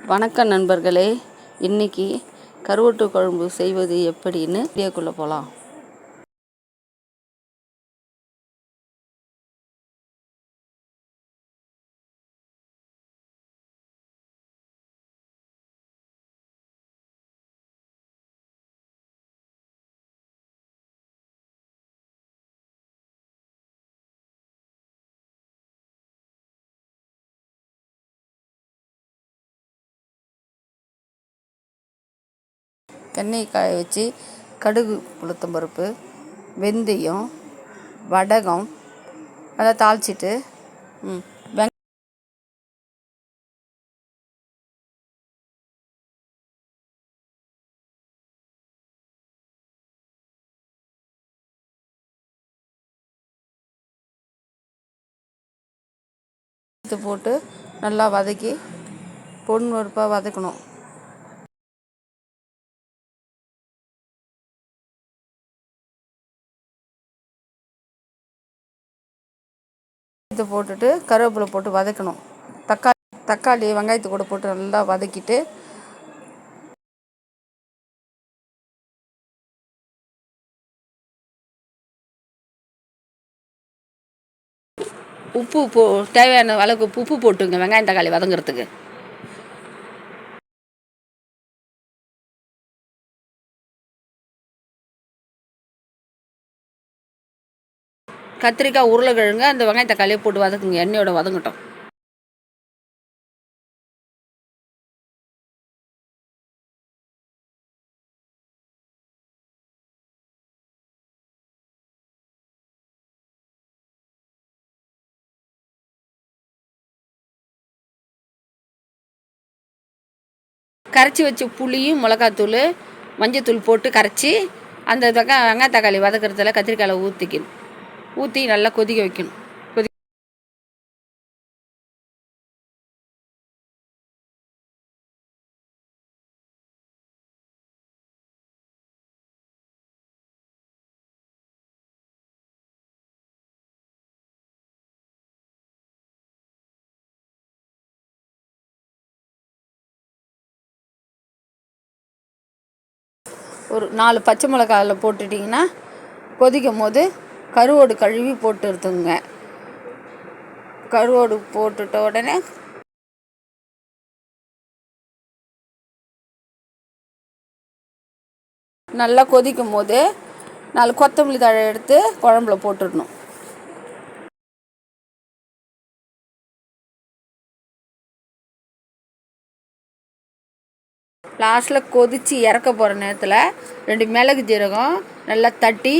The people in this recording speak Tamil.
வணக்கம் நண்பர்களே இன்னைக்கு கருவட்டு குழம்பு செய்வது எப்படின்னு வீடியோக்குள்ளே போகலாம் தென்னை காய வச்சு கடுகு உளுத்தம் பருப்பு வெந்தயம் வடகம் நல்லா தாளிச்சிட்டு ம் வெங் போட்டு நல்லா வதக்கி பொன் வறுப்பாக வதக்கணும். இதை போட்டுட்டு கருவேப்பிலை போட்டு வதக்கணும். தக்காளி தக்காளி வெங்காயத்தை கூட போட்டு நல்லா வதக்கிட்டு உப்பு போ தேவையான அளவுக்கு உப்பு உப்பு போட்டுங்க வெங்காயம் தக்காளி வதங்குறதுக்கு. கத்திரிக்காய் உருளைக்கிழங்கு அந்த வெங்காயம் தக்காளியை போட்டு வதக்குங்க. எண்ணெயோட வதங்கட்டும். கரைச்சி வச்ச புளியும் மிளகாத்தூள் மஞ்சத்தூள் போட்டு கரைச்சி அந்த வெங்கா வெங்காய தக்காளி வதக்கிறதுல கத்திரிக்காயில் ஊற்றிக்கணும் ஊற்றி நல்லா கொதிக்க வைக்கணும். கொதி ஒரு நாலு பச்சை மிளகாயில் போட்டுட்டிங்கன்னா கொதிக்கும் போது கருவோடு கழுவி போட்டு எடுத்துங்க கருவோடு போட்டுட்ட உடனே நல்லா கொதிக்கும் போது நாலு கொத்தமல்லி தழை எடுத்து குழம்புல போட்டுடணும். லாஸ்ட்டில் கொதித்து இறக்க போகிற நேரத்தில் ரெண்டு மிளகு ஜீரகம் நல்லா தட்டி